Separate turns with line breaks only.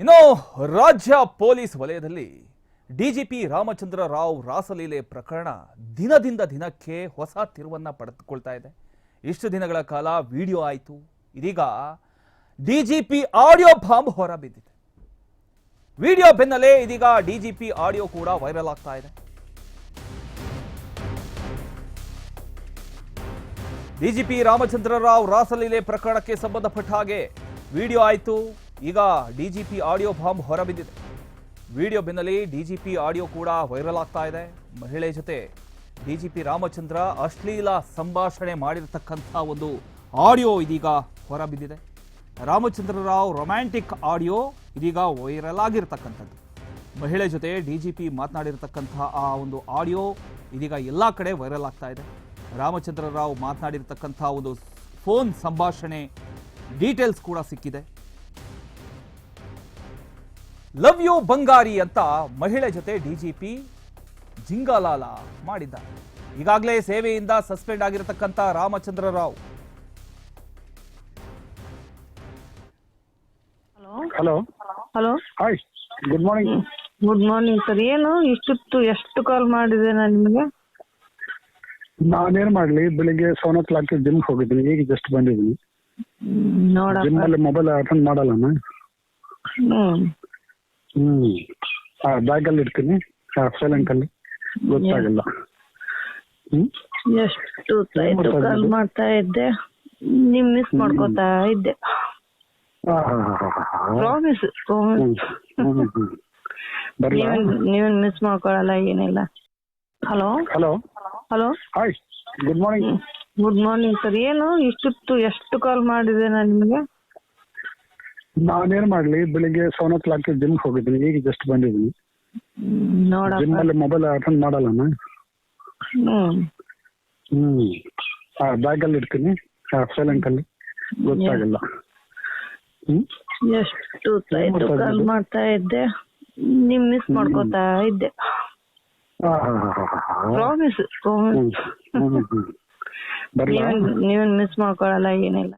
ಇನ್ನು ರಾಜ್ಯ ಪೊಲೀಸ್ ವಲಯದಲ್ಲಿ ಡಿಜಿಪಿ ರಾಮಚಂದ್ರ ರಾವ್ ರಾಸಲೀಲೆ ಪ್ರಕರಣ ದಿನದಿಂದ ದಿನಕ್ಕೆ ಹೊಸ ತಿರುವನ್ನು ಪಡೆದುಕೊಳ್ತಾ ಇದೆ. ಇಷ್ಟು ದಿನಗಳ ಕಾಲ ವಿಡಿಯೋ ಆಯಿತು. ಇದೀಗ ಡಿಜಿಪಿ ಆಡಿಯೋ ಬಾಂಬ್ ಹೊರಬಿದ್ದಿದೆ ವಿಡಿಯೋ ಬೆನ್ನಲ್ಲೇ ಇದೀಗ ಡಿಜಿಪಿ ಆಡಿಯೋ ಕೂಡ ವೈರಲ್ ಆಗ್ತಾ ಇದೆ. ಡಿಜಿಪಿ ರಾಮಚಂದ್ರ ರಾವ್ ರಾಸಲೀಲೆ ಪ್ರಕರಣಕ್ಕೆ ಸಂಬಂಧಪಟ್ಟ ಹಾಗೆ ವಿಡಿಯೋ ಆಯಿತು. ಈಗ ಡಿಜಿಪಿ ಆಡಿಯೋ ಬಾಂಬ್ ಹೊರಬಿದ್ದಿದೆ. ವಿಡಿಯೋ ಬೆನ್ನಲ್ಲಿ ಡಿಜಿಪಿ ಆಡಿಯೋ ಕೂಡ ವೈರಲ್ ಆಗ್ತಾ ಇದೆ. ಮಹಿಳೆ ಜೊತೆ ಡಿಜಿಪಿ ರಾಮಚಂದ್ರ ಅಶ್ಲೀಲ ಸಂಭಾಷಣೆ ಮಾಡಿರತಕ್ಕಂಥ ಒಂದು ಆಡಿಯೋ ಇದೀಗ ಹೊರಬಿದ್ದಿದೆ. ರಾಮಚಂದ್ರ ರಾವ್ ರೊಮ್ಯಾಂಟಿಕ್ ಆಡಿಯೋ ಇದೀಗ ವೈರಲ್ ಆಗಿರತಕ್ಕಂಥದ್ದು. ಮಹಿಳೆ ಜೊತೆ ಡಿಜಿಪಿ ಮಾತನಾಡಿರತಕ್ಕಂತಹ ಆ ಒಂದು ಆಡಿಯೋ ಇದೀಗ ಎಲ್ಲ ಕಡೆ ವೈರಲ್ ಆಗ್ತಾ ಇದೆ. ರಾಮಚಂದ್ರ ರಾವ್ ಮಾತನಾಡಿರ್ತಕ್ಕಂಥ ಒಂದು ಫೋನ್ ಸಂಭಾಷಣೆ ಡೀಟೇಲ್ಸ್ ಕೂಡ ಸಿಕ್ಕಿದೆ. ಲವ್ ಯು ಬಂಗಾರಿ ಅಂತ ಮಹಿಳೆ ಜೊತೆ ಡಿಜಿಪಿ ಜಿಂಗಾಲಾಲ ಮಾಡಿದ್ದಾರೆ. ಈಗಾಗಲೇ ಸೇವೆಯಿಂದ ಸಸ್ಪೆಂಡ್ ಆಗಿರತಕ್ಕಂಥ Ramachandra Rao.
Hello?
Hello? Hi good morning
good morning sir. ಏನು ಇಷ್ಟೊತ್ತು ಎಷ್ಟು ಕಾಲ್ ಮಾಡಿದೆ ನಾನು ನಿಮಗೆ?
ನಾನೇನ್ ಮಾಡ್ಲಿ ಬೆಳಿಗ್ಗೆ ಸೆವೆನ್ ಓ ಕ್ಲಾಕ್ ಜಿಮ್ ಹೋಗಿದ್ದೀನಿ ಈಗ ಜಸ್ಟ್ ಬಂದಿದ್ದೀನಿ ಜಿಮ್ ಅಲ್ಲಿ ಮೊಬೈಲ್ ಅಟೆಂಡ್ ಮಾಡಲ್ಲ
ಹ್ಮ್.
ಹ್ಮ್. ಬ್ಯಾಗ್ ಅಲ್ಲಿ ಇಡ್ತೀನಿ. ಸೈಲೆಂಟ್ ಅಲ್ಲಿ ಗೊತ್ತಾಗಲ್ಲ. ಹ್ಮ್?
ಎಷ್ಟು ಹೊತ್ತಾಯ್ತು? ಕಾಲ್ ಮಾಡ್ತಾ ಇದ್ದೆ. ನಿಮ್ ಮಿಸ್ ಮಾಡ್ಕೋತಾ ಇದ್ದೆ.
ಹಾ, ಹಾ, ಹಾ, ಹಾ, ಹಾ.
ಪ್ರಾಮಿಸ್
ಬರ್ಲಾ?
ನೀವೇನ್ ಮಿಸ್ ಮಾಡ್ಕೊಳಲ್ಲ ಏನಿಲ್ಲ. Hello?
Hello?
Hello?
Hi good morning
good morning sir ಏನು ಇಷ್ಟೊತ್ತು ಎಷ್ಟು ಕಾಲ್ ಮಾಡಿದೆ ನಾನು ನಿಮಗೆ?
ನಾನೇನ್ ಮಾಡ್ಲಿ ಬೆಳಿಗ್ಗೆ ಸೆವೆನ್ ಓ ಕ್ಲಾಕ್ ಜಿಮ್ ಹೋಗಿದ್ವಿ ಈಗ ಜಸ್ಟ್ ಬಂದಿದ್ವಿ. ಜಿಮ್ ಅಲ್ಲಿ ಮೊಬೈಲ್ ಅಟೆಂಡ್ ಮಾಡಲ್ಲ
ಹ್ಮ್.
ಬ್ಯಾಗ್ ಅಲ್ಲಿ ಇಡ್ತೀನಿ ಸೈಲೆಂಟ್ ಅಲ್ಲಿ. ಗೊತ್ತಾಗಲ್ಲ.
ಎಷ್ಟು ಕಾಲ್ ಮಾಡ್ತಾ ಇದ್ದೆ? ನಿಮ್ ಮಿಸ್ ಮಾಡ್ಕೋತಾ ಇದ್ದೆ. ಪ್ರಾಮಿಸ್ ಪ್ರಾಮಿಸ್ ನೀವೇನ್ ಮಿಸ್ ಮಾಡ್ಕೊಳಲ್ಲ ಏನಿಲ್ಲ.